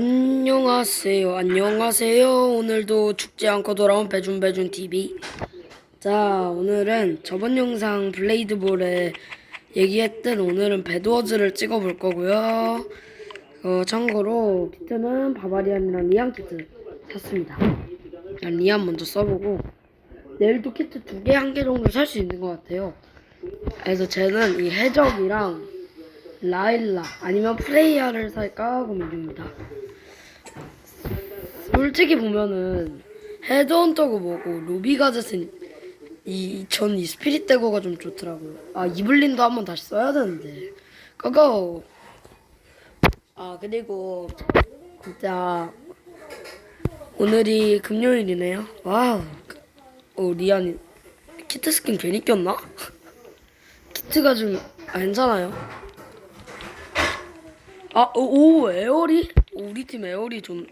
안녕하세요. 안녕하세요. 오늘도 죽지 않고 돌아온 배준배준 TV. 자, 오늘은 저번 영상 블레이드볼에 얘기했던 오늘은 배드워즈를 찍어볼 거고요. 어, 참고로 키트는 바바리안이랑 리안 키트 샀습니다. 일단 리안 먼저 써보고 내일도 키트 두 개, 한 개 정도 살 수 있는 것 같아요. 그래서 쟤는 이 해적이랑 라일라 아니면 프레이야를 살까 고민 중입니다. 솔직히 보면은 헤드헌터고 뭐고 루비가젯은 이 전 이 스피릿 대거가 좀 좋더라고요. 아 이블린도 한번 다시 써야 되는데 그거 아 그리고 진짜 오늘이 금요일이네요. 와우. 어 리안이 키트 스킨 괜히 꼈나? 키트가 좀 아, 괜찮아요. 아, 오, 오, 에어리? 오, 우리 팀 에어리 좀.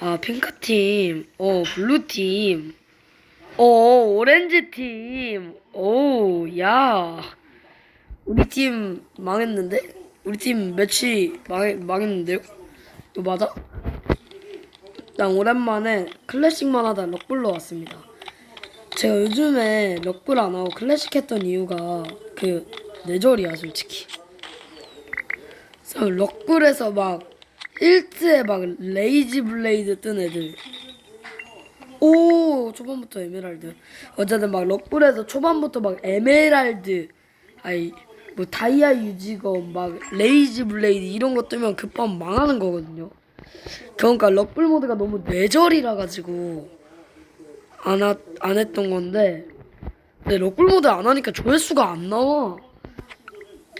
아, 핑크 팀. 어, 블루 팀. 어, 오렌지 팀. 오, 야. 우리 팀 망했는데? 우리 팀 매치 망, 망했는데요? 이거 맞아? 난 오랜만에 클래식만 하다 럭블로 왔습니다. 제가 요즘에 럭블 안 하고 클래식 했던 이유가 그 뇌절이야, 솔직히. 그래서 럭블에서 막 1트에 막 레이지 블레이드 뜬 애들. 오 초반부터 에메랄드. 어쨌든 막 럭블에서 초반부터 막 에메랄드. 아이 뭐 다이아 유지검 막 레이지 블레이드 이런 거 뜨면 급하면 망하는 거거든요. 그러니까 럭블 모드가 너무 뇌절이라 가지고 안, 하, 안 했던 건데. 근데 럭블 모드 안 하니까 조회수가 안 나와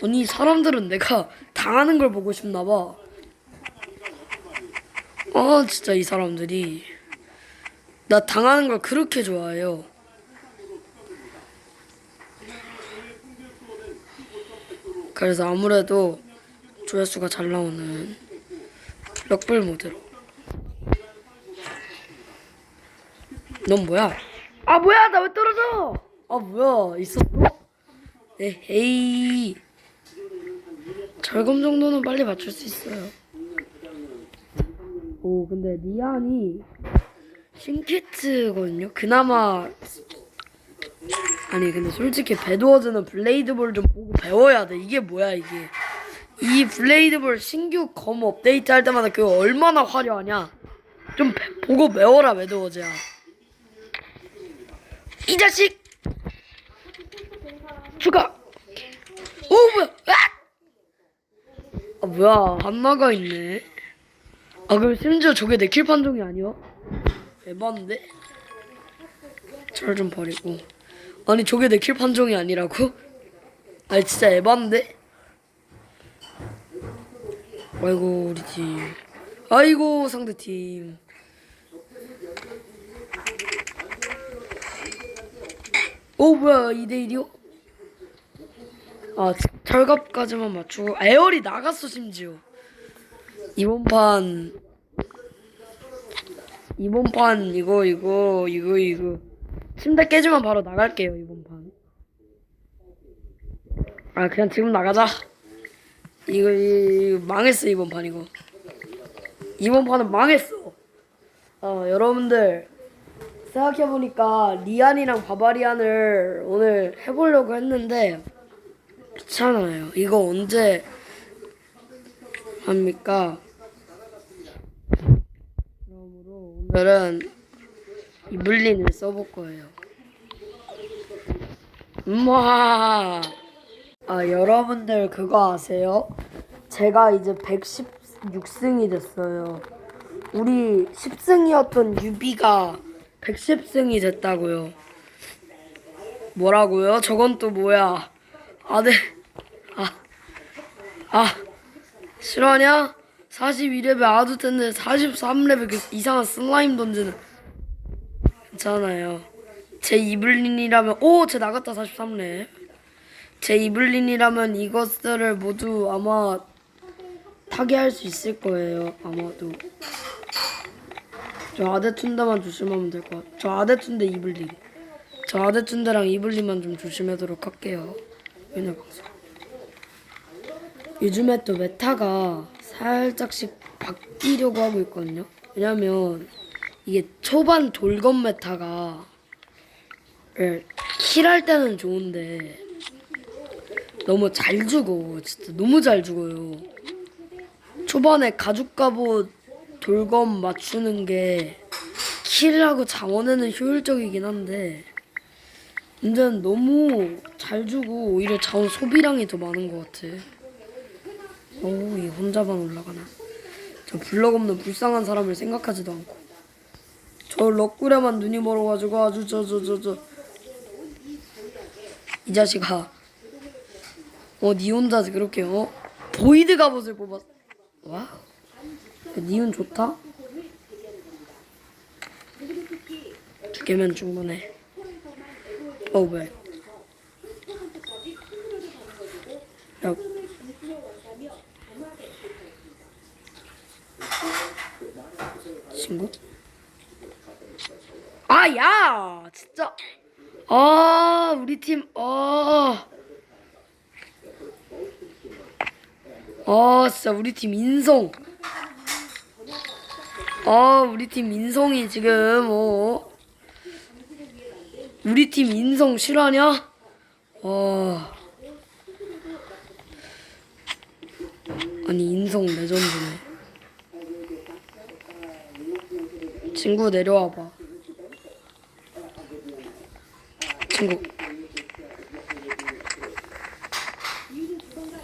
아니 사람들은 내가 당하는 걸 보고 싶나 봐. 아 진짜 이 사람들이 나 당하는 걸 그렇게 좋아해요. 그래서 아무래도 조회수가 잘 나오는 럭블 모드로. 넌 뭐야? 아 뭐야 나 왜 떨어져? 아 뭐야 있었어? 에헤이 절검 정도는 빨리 맞출 수 있어요. 오, 근데 리안이 신키트거든요. 그나마 아니 근데 솔직히 배드워즈는 블레이드볼 좀 보고 배워야 돼. 이게 뭐야 이게? 이 블레이드볼 신규 검 업데이트 할 때마다 그거 얼마나 화려하냐? 좀 배- 보고 배워라 배드워즈야. 이 자식! 추가! 오 뭐야? 아! 아 뭐야 안 나가 있네. 아 그럼 심지어 저게 내 킬 판정이 아니야? 에반데? 저를 좀 버리고. 아니 저게 내 킬 판정이 아니라고? 아니 진짜 에반데? 아이고 우리 팀. 아이고 상대 팀. 오 뭐야 2대 1이요? 아 철갑까지만 맞추고. 아, 에어리 나갔어 심지어. 이번 판. 이번 판 이거 이거 이거 이거. 침대 깨지면 바로 나갈게요 이번 판 아 그냥 지금 나가자. 이거, 이거 망했어 이번 판 이거. 이번 판은 망했어. 어 여러분들. 생각해보니까 리안이랑 바바리안을 오늘 해보려고 했는데 귀찮아요. 이거 언제 합니까? 그러므로 오늘은 이블린을 써볼 거예요. 음와 아 여러분들 그거 아세요? 제가 이제 116승이 됐어요. 우리 10승이었던 유비가 110승이 됐다고요. 뭐라고요? 저건 또 뭐야? 아, 네. 아, 아, 싫어하냐? 42레벨 아두 텐데 43레벨 그 이상한 슬라임 던지는. 괜찮아요. 제 이블린이라면, 오! 제 나갔다 43레. 제 이블린이라면 이것들을 모두 아마 타개할 수 있을 거예요. 아마도. 저 아데툰데만 조심하면 될 것 같아. 저 아데툰데 이블린. 저 아데툰데랑 이블린만 좀 조심하도록 할게요. 맨날 방송. 요즘에 또 메타가 살짝씩 바뀌려고 하고 있거든요. 왜냐면 이게 초반 돌검 메타가 예, 킬할 때는 좋은데 너무 잘 죽어. 진짜 너무 잘 죽어요. 초반에 가죽 갑옷 돌검 맞추는 게 킬하고 장원에는 효율적이긴 한데 문제는 너무 잘 주고 오히려 자원 소비량이 더 많은 것 같아. 어우 이 혼자만 올라가나. 저 블럭 없는 불쌍한 사람을 생각하지도 않고. 저 럭구레만 눈이 멀어가지고 아주 저 저 저 저. 이 자식아. 어니 혼자 그렇게 어? 보이드 갑옷을 뽑았 와? 니은 좋다? 두 개면 충분해 야. 친구? 아, 야! 진짜. 아, 우리 팀, 아. 아, 진짜 우리 팀 인성. 아, 우리 팀 인성이 지금, 어. 우리 팀 인성 실화냐? 와. 아니, 인성 레전드네. 친구 내려와봐. 친구.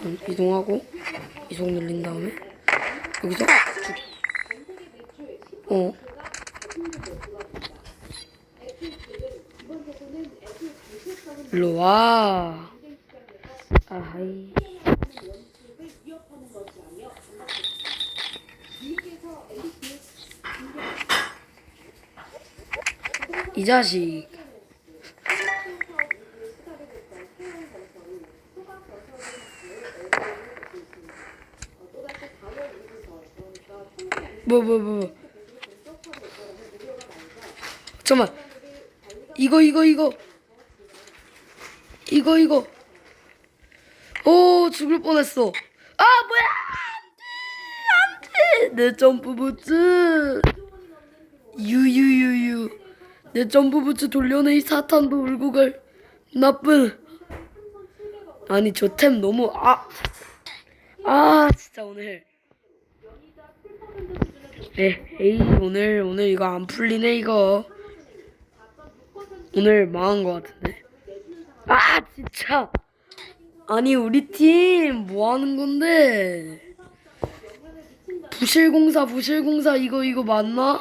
음, 이동하고 이동 늘린 다음에 여기서 쭉. 어. 일로 와. 아하이. 이 자식. 뭐, 뭐, 뭐, 뭐. 잠깐만. 이거, 이거, 이거. 이거, 이거. 오, 죽을 뻔했어. 아, 뭐야! 안 돼! 안 돼! 내 점프 부츠! 유유유유. 내 점프 부츠 돌려내 이 사탄도 울고 갈 나쁜. 아니, 저 템 너무, 아. 아, 진짜 오늘. 네, 에이, 오늘, 오늘 이거 안 풀리네, 이거. 오늘 망한 것 같은데. 아, 진짜. 아니, 우리 팀, 뭐 하는 건데? 부실공사, 부실공사, 이거, 이거 맞나?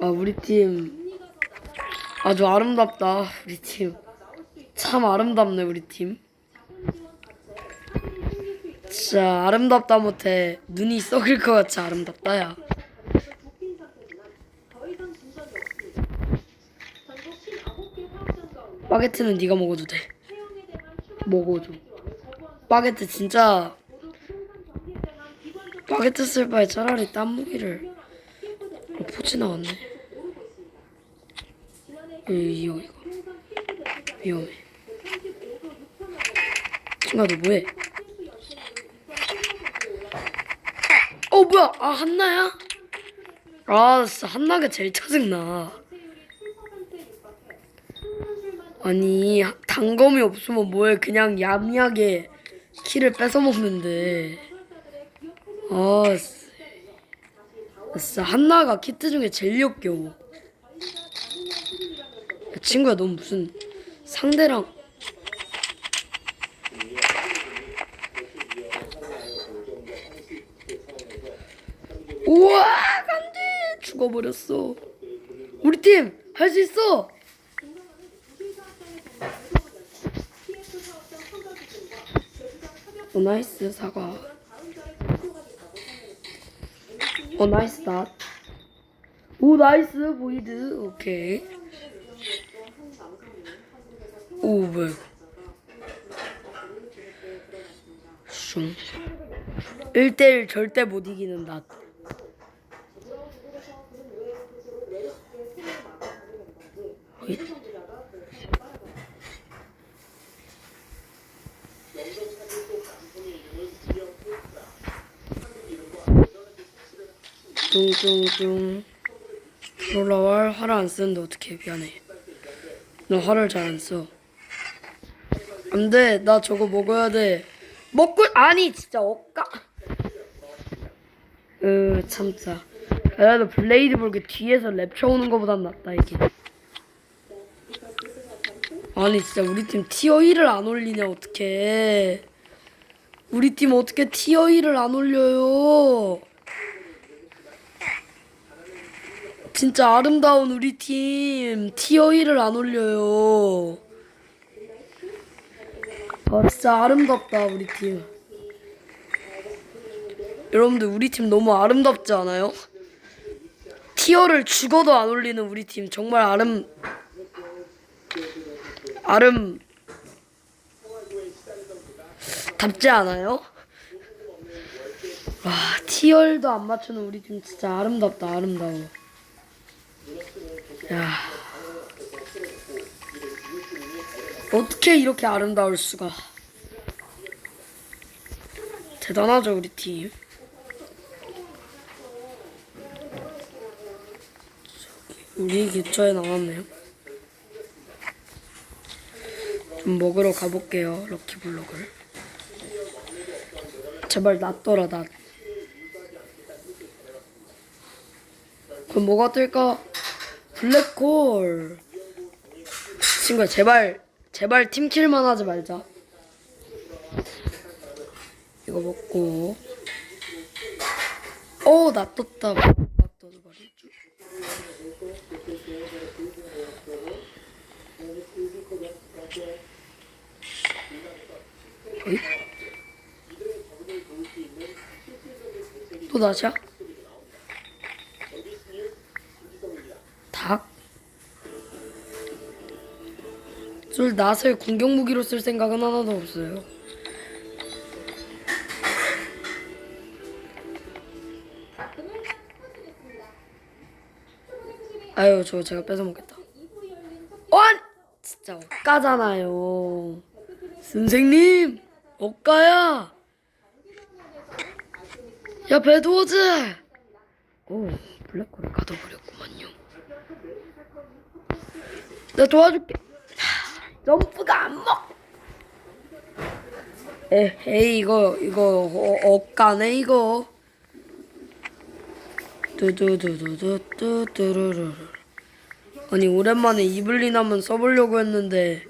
아, 우리 팀. 아주 아름답다, 우리 팀. 참 아름답네, 우리 팀. 진짜 아름답다 못해 눈이 썩을 것 같이 아름답다 야 바게트는 네가 먹어도 돼. 먹어줘. 바게트 진짜 바게트 쓸 바에 차라리 딴 무기를 어, 포치 나왔네. 이거 이거. 위험해. 친구야 너 뭐해? 어 뭐야? 아 한나야? 아 진짜 한나가 제일 짜증나 아니 단검이 없으면 뭐해? 그냥 야미하게 키를 뺏어 먹는데. 아 씨. 진짜 한나가 키트 중에 제일 역겨워 야, 친구야 넌 무슨 상대랑. 우와 안돼 죽어버렸어. 우리 팀 할 수 있어 오 나이스 사과. 오 나이스 낫오 나이스 보이드 오케이. 오 뭐야 슝. 1대1 절대 못 이기는 낫 어이? 뚱뚱뚱 롤라왈 화를 안 쓰는데 어떻게 미안해. 너 화를 잘 안 써. 안돼 나 저거 먹어야 돼. 먹고 아니 진짜 억까. 으 참자. 그래도 블레이드 볼게 뒤에서 랩쳐 오는 거보단 낫다 이게. 아니 진짜 우리 팀 티어 1을 안 올리냐 어떡해. 우리 팀 어떻게 티어 1을 안 올려요 진짜 아름다운 우리 팀 티어 1을 안 올려요 아 진짜 아름답다 우리 팀 여러분들 우리 팀 너무 아름답지 않아요? 티어를 죽어도 안 올리는 우리 팀 정말 아름 아름 답지 않아요? 와 티얼도 안 맞추는 우리 팀 진짜 아름답다 아름다워 야. 어떻게 이렇게 아름다울 수가? 대단하죠 우리 팀. 우리 근처에 나왔네요. 좀 먹으러 가볼게요 럭키블럭을. 제발 낫더라 낫 그럼 뭐가 뜰까? 블랙홀 친구야 제발 제발 팀킬만 하지 말자 이거 먹고 어나 떴다 나 떠도 어이? 또 나자? 닭? 술 낫을 공격 무기로 쓸 생각은 하나도 없어요. 아유 저 제가 뺏어 먹겠다. 원 진짜 억까잖아요. 선생님 억까야. 야 배드워즈. 오 블랙홀을 가둬버렸구만요. 내가 도와줄게. 하, 점프가 안 먹. 에헤이 이거 이거 어, 억까네 이거. 두두두두두두두루루. 아니 오랜만에 이블린 한번 써보려고 했는데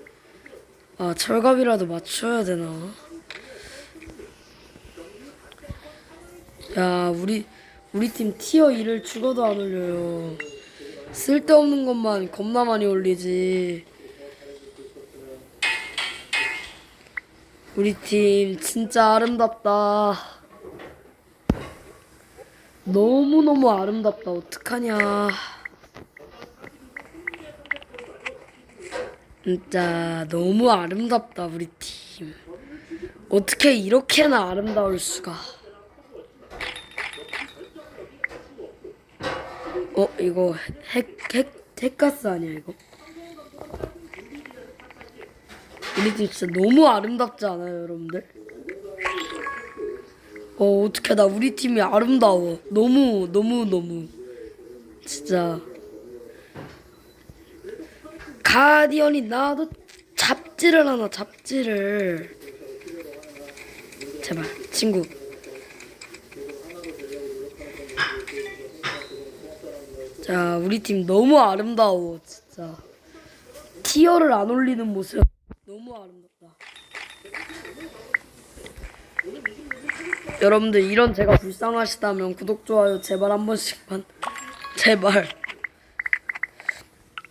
아 철갑이라도 맞춰야 되나? 야 우리 우리 팀 티어 2를 죽어도 안 올려요. 쓸데없는 것만 겁나 많이 올리지. 우리 팀 진짜 아름답다. 너무너무 아름답다. 어떡하냐. 진짜 너무 아름답다. 우리 팀. 어떻게 이렇게나 아름다울 수가. 어 이거 핵 핵 핵가스 아니야 이거? 우리 팀 진짜 너무 아름답지 않아요 여러분들? 어 어떻게 나 우리 팀이 아름다워. 너무 너무 너무. 진짜. 가디언이 나도 잡지를 하나 잡지를. 제발 친구 자, 우리 팀 너무 아름다워, 진짜. 티어를 안 올리는 모습 너무 아름답다. 여러분들 이런 제가 불쌍하시다면 구독 좋아요 제발 한 번씩만 제발.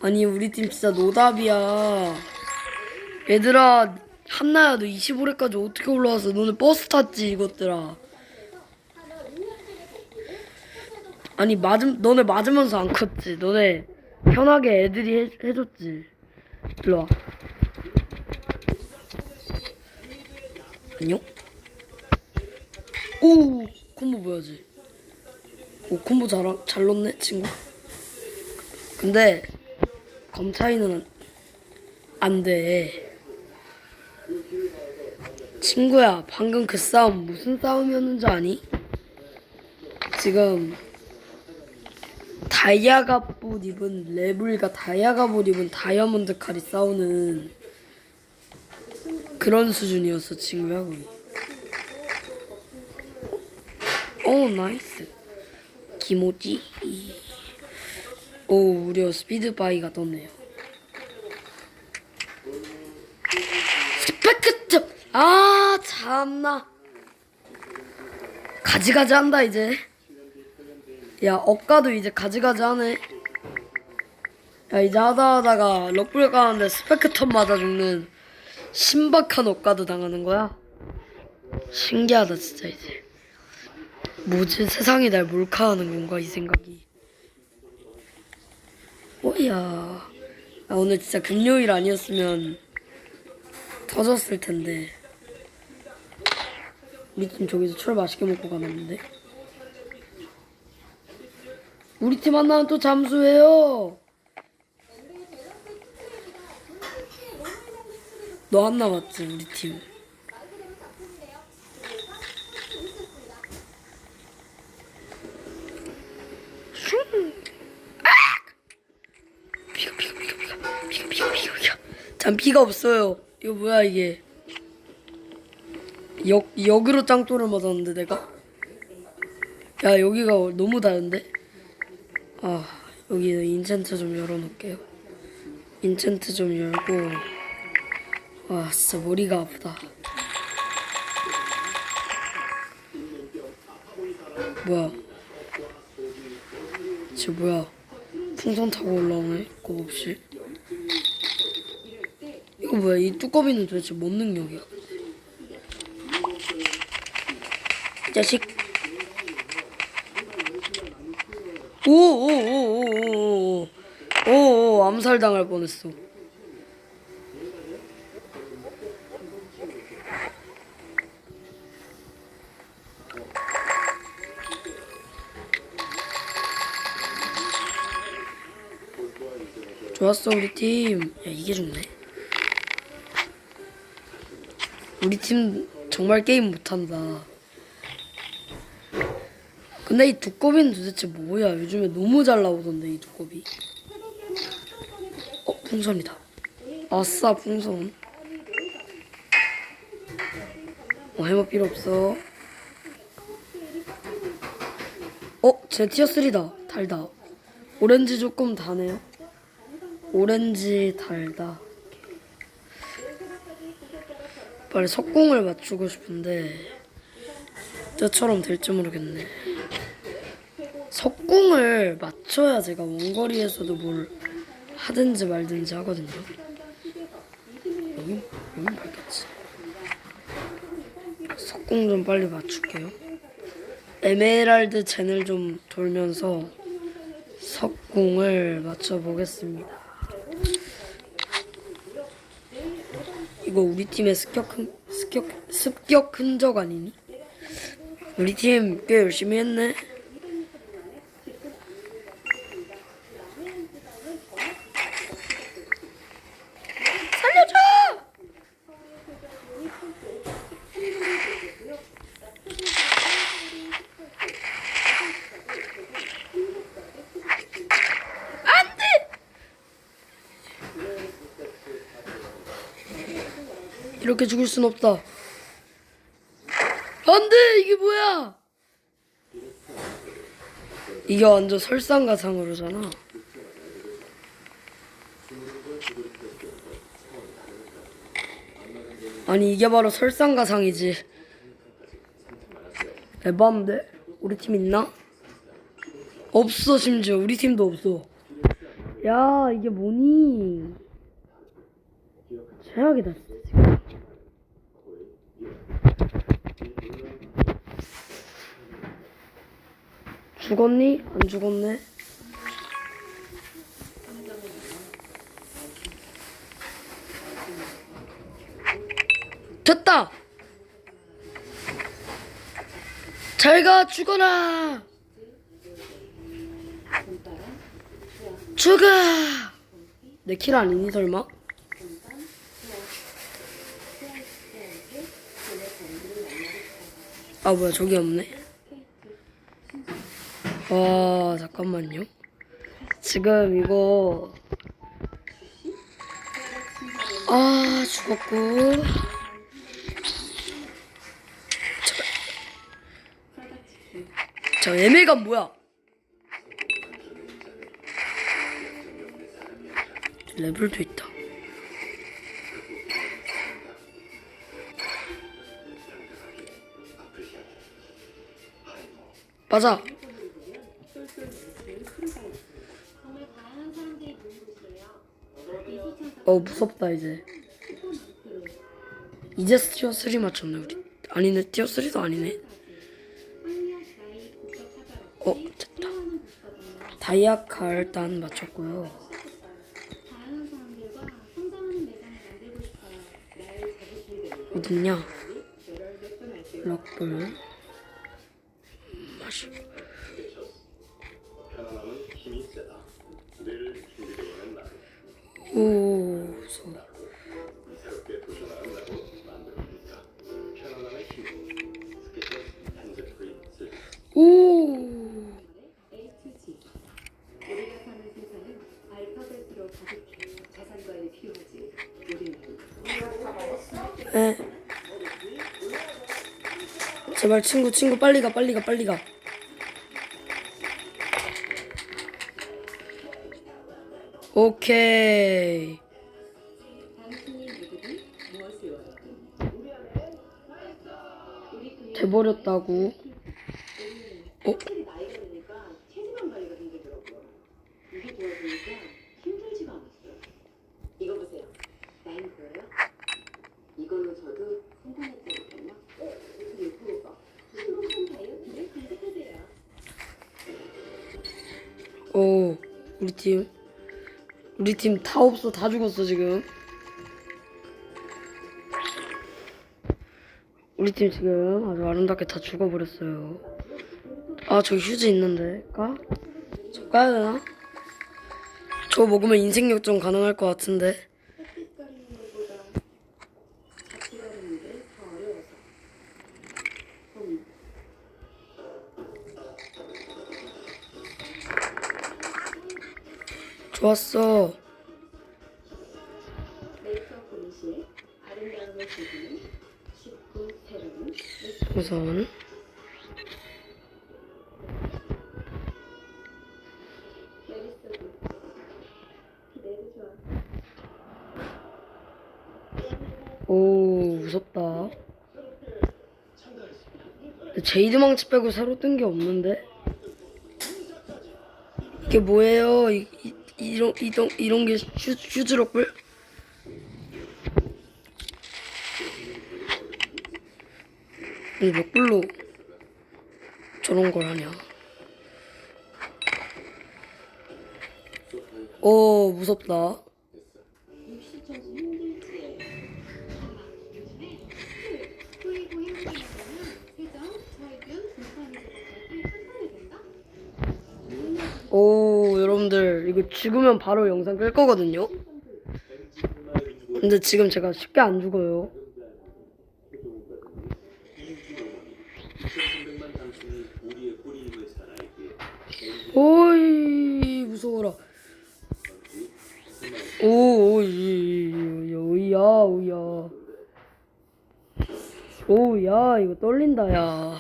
아니 우리 팀 진짜 노답이야. 얘들아 한나야 너 25회까지 어떻게 올라왔어? 너네 버스 탔지 이것들아. 아니 맞음 너네 맞으면서 안 컸지. 너네 편하게 애들이 해, 해줬지. 일로 와. 안녕? 오 콤보 보여지? 오 콤보 잘, 잘 넣네 친구. 근데 검 차이는 안돼. 친구야 방금 그 싸움 무슨 싸움이었는지 아니? 지금 다이아갑옷 입은 레블과 다이아갑옷 입은 다이아몬드 칼이 싸우는 그런 수준이었어 친구야 거의. 오 나이스. 기모지. 오 무려 스피드 바이가 떴네요. 스펙트점. 아 참나. 가지가지 한다 이제. 야 억가도 이제 가지가지 하네. 야 이제 하다 하다가 럭블 가는데 스펙트텀 맞아 죽는 신박한 억가도 당하는 거야. 신기하다 진짜 이제. 뭐지 세상이 날 몰카하는 건가 이 생각이. 오야. 아, 오늘 진짜 금요일 아니었으면 터졌을 텐데. 팀 저기서 술 맛있게 먹고 가는데. 우리 팀 만나면 또 잠수해요. 너한 남았지 우리 팀. 잠 비가 없어요. 이거 뭐야 이게? 역 역으로 짱돌을 맞았는데 내가. 야 여기가 너무 다른데? 아 여기 인챈트 좀 열어놓을게요. 인챈트 좀 열고. 아 진짜 머리가 아프다. 뭐야? 쟤 뭐야? 풍선 타고 올라오네? 거 없이. 이거 뭐야? 이 뚜껑이는 도대체 뭔 능력이야? 이 자식. 오오오오오오 오오 암살 당할 뻔했어. 좋았어 우리 팀. 야 이게 좋네. 우리 팀 정말 게임 못한다. 근데 이 두꺼비는 도대체 뭐야? 요즘에 너무 잘 나오던데 이 두꺼비. 어 풍선이다. 아싸 풍선. 어 해먹 필요 없어. 어 제 티어 3다. 달다. 오렌지 조금 다네요. 오렌지 달다. 빨리 석공을 맞추고 싶은데 저처럼 될지 모르겠네. 석공을 맞춰야 제가 원거리에서도 뭘 하든지 말든지 하거든요. 여기 여기 밝겠지. 석공 좀 빨리 맞출게요. 에메랄드 젠을 좀 돌면서 석공을 맞춰 보겠습니다. 이거 우리 팀의 습격 흔, 습격 습격 흔적 아니니? 우리 팀 꽤 열심히 했네. 살려줘! 안 돼! 이렇게 죽을 순 없다. 안 돼! 이게 뭐야! 이게 완전 설상가상으로잖아. 아니 이게 바로 설상가상이지. 에반데 우리 팀 있나? 없어 심지어 우리 팀도 없어. 야 이게 뭐니? 최악이다 진짜. 지금. 죽었니? 안 죽었네. 됐다. 잘가 죽어라. 죽어. 내킬 아니니 설마? 아 뭐야 저기 없네. 와 잠깐만요. 지금 이거 아 죽었고 저, 저 애매감 뭐야? 레벨도 있다. 맞아. 어 무섭다 이제. 이제 티어 3 맞췄네 우리. 아니네 티어 3도 아니네. 어 됐다. 다이아카 일단 맞췄고요. 어딨냐? 럭블. 제발 친구 친구 빨리 가 빨리 가 빨리 가. 오케이. 돼버렸다고. 팀 다 없어 다 죽었어 지금. 우리 팀 지금 아주 아름답게 다 죽어버렸어요. 아 저기 휴지 있는데 까? 저 까야 되나? 저 먹으면 인생 역전 가능할 것 같은데. 좋았어. 우선 오 무섭다. 제이드 망치 빼고 새로 뜬 게 없는데? 이게 뭐예요? 이, 이, 이런 이런 이런 게 휴, 휴즈럭불? 근데 몇 불로 저런 걸 하냐? 오 무섭다. 오 여러분들 이거 죽으면 바로 영상 끌 거거든요 근데 지금 제가 쉽게 안 죽어요 떨린다 야아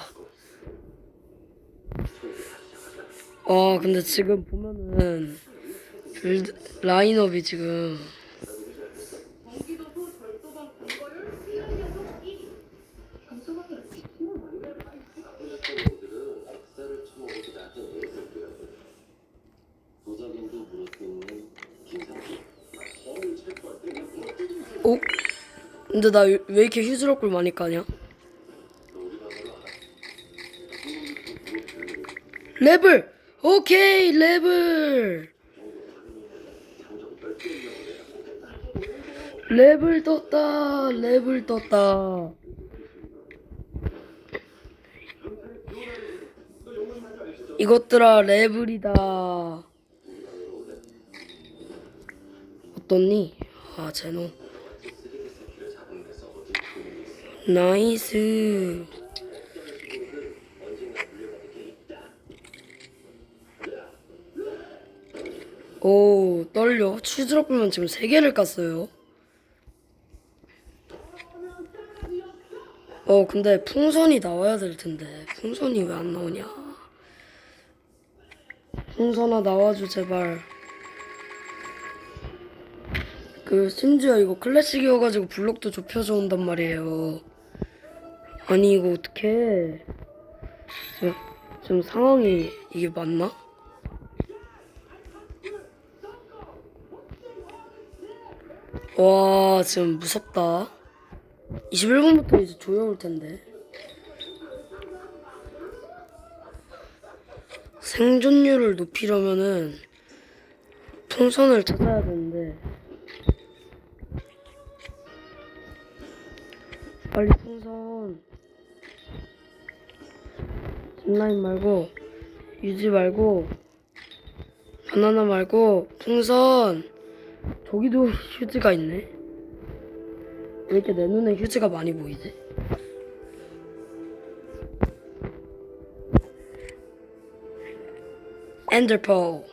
아, 근데 지금 보면은 빌드 라인업이 지금 오 근데 나 왜 이렇게 휴즈럭불 많이 까냐 레벨 오케이 레벨 레벨 떴다 레벨 떴다. 이것들아 레벨이다. 어떻니? 아 제노. 나이스 오 떨려. 추드러블만 지금 세 개를 깠어요. 어 근데 풍선이 나와야 될 텐데. 풍선이 왜 안 나오냐? 풍선아 나와줘 제발. 그 심지어 이거 클래식이어가지고 블록도 좁혀져 온단 말이에요. 아니 이거 지금, 지금 상황이 이게 맞나? 와 지금 무섭다. 21분부터 이제 조여올 텐데. 생존율을 높이려면은 풍선을 찾아야 되는데. 빨리 풍선. 짚라인 말고 유지 말고 바나나 말고 풍선 저기도 휴지가 있네 왜 이렇게 내 눈에 휴지가 많이 보이지? 엔더포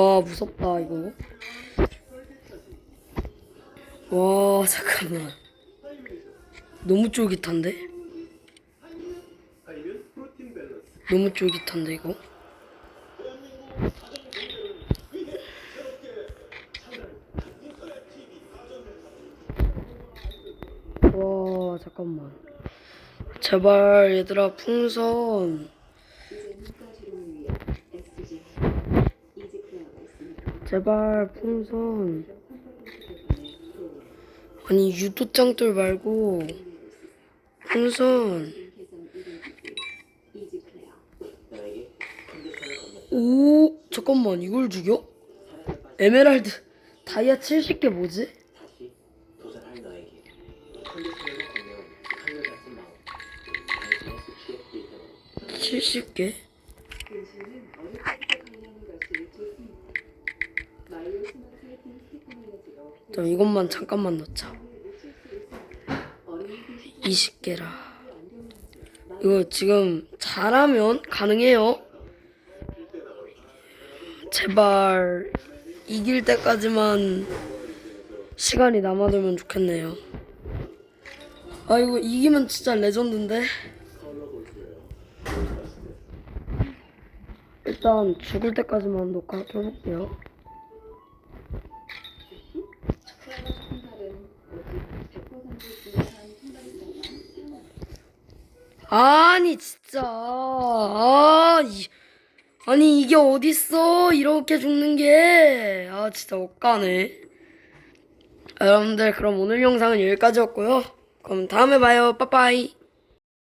와 무섭다 이거 와 잠깐만 너무 쫄깃한데? 너무 쫄깃한데 이거? 와 잠깐만 제발 얘들아 풍선 제발 풍선 아니 유도짱돌 말고 풍선 오 잠깐만 이걸 죽여? 에메랄드 다이아 70개 뭐지? 다시 도 자 이것만 잠깐만 넣자. 놓칠 수 있습니다. 어린이 근시 20개라. 안경문제 이거 지금 잘하면 가능해요? 제발 이길 때까지만 시간이 남아들면 좋겠네요. 아 이거 이기면 진짜 레전드인데? 일단 죽을 때까지만 녹화 켜볼게요 아니 진짜. 아 이, 아니 이게 어딨어? 이렇게 죽는 게 아 진짜 억까네. 여러분들 그럼 오늘 영상은 여기까지였고요. 그럼 다음에 봐요. 빠빠이